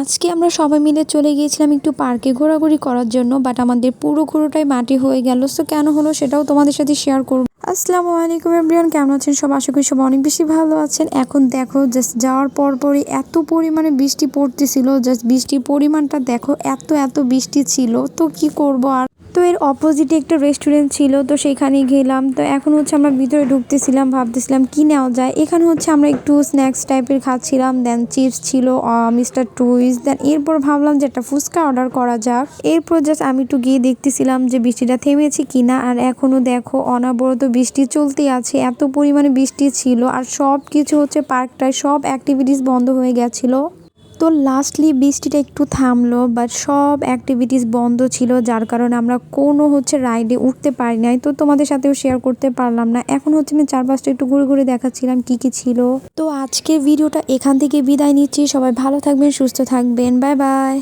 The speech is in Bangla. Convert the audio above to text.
আজকে আমরা সবাই মিলে চলে গিয়েছিলাম একটু পার্কে ঘোরাঘুরি করার জন্য বাট আমাদের পুরো ঘোরোটাই মাটি হয়ে গেল। সো কেন হলো সেটাও তোমাদের সাথে শেয়ার করব। আসসালামু আলাইকুম এভরিওয়ান কেমন আছেন? সব আশা করি সব অনেক বেশি ভালো আছেন। এখন দেখো জাস্ট যাওয়ার পর পরই এত পরিমাণে বৃষ্টি পড়তেছিল জাস্ট বৃষ্টির পরিমাণটা দেখো, এত এত বৃষ্টি ছিল। তো কি করব আর তো এর অপোজিটে একটা রেস্টুরেন্ট ছিল, তো সেখানে গেলাম। তো এখন হচ্ছে আমরা ভিতরে ঢুকতেছিলাম, ভাবতেছিলাম কি নেওয়া যায়? এখানে হচ্ছে আমরা একটু স্ন্যাক্স টাইপের খাচ্ছিলাম দেন চিপস ছিল মিস্টার টুইস দেন এরপর ভাবলাম যে একটা ফুচকা অর্ডার করা যাক। এরপর জাস্ট আমি একটু গিয়ে দেখতেছিলাম যে বৃষ্টিটা থেমেছে কিনা, আর এখনও দেখো অনাবরত বৃষ্টি চলতেই আছে, এত পরিমাণে বৃষ্টি ছিল, আর সব কিছু হচ্ছে পার্কটায় সব অ্যাক্টিভিটিস বন্ধ হয়ে গেছিল। তো লাস্টলি বৃষ্টিটা একটু থামলো বাট সব অ্যাক্টিভিটিস বন্ধ ছিল, যার কারণে আমরা কোনো হচ্ছে রাইডে উঠতে পারি নাই তো তোমাদের সাথেও শেয়ার করতে পারলাম না। এখন হচ্ছে আমি চারপাশটা একটু ঘুরে ঘুরে দেখাচ্ছিলাম কি কি ছিল। তো আজকের ভিডিওটা এখান থেকে বিদায় নিচ্ছি। সবাই ভালো থাকবেন, সুস্থ থাকবেন। Bye bye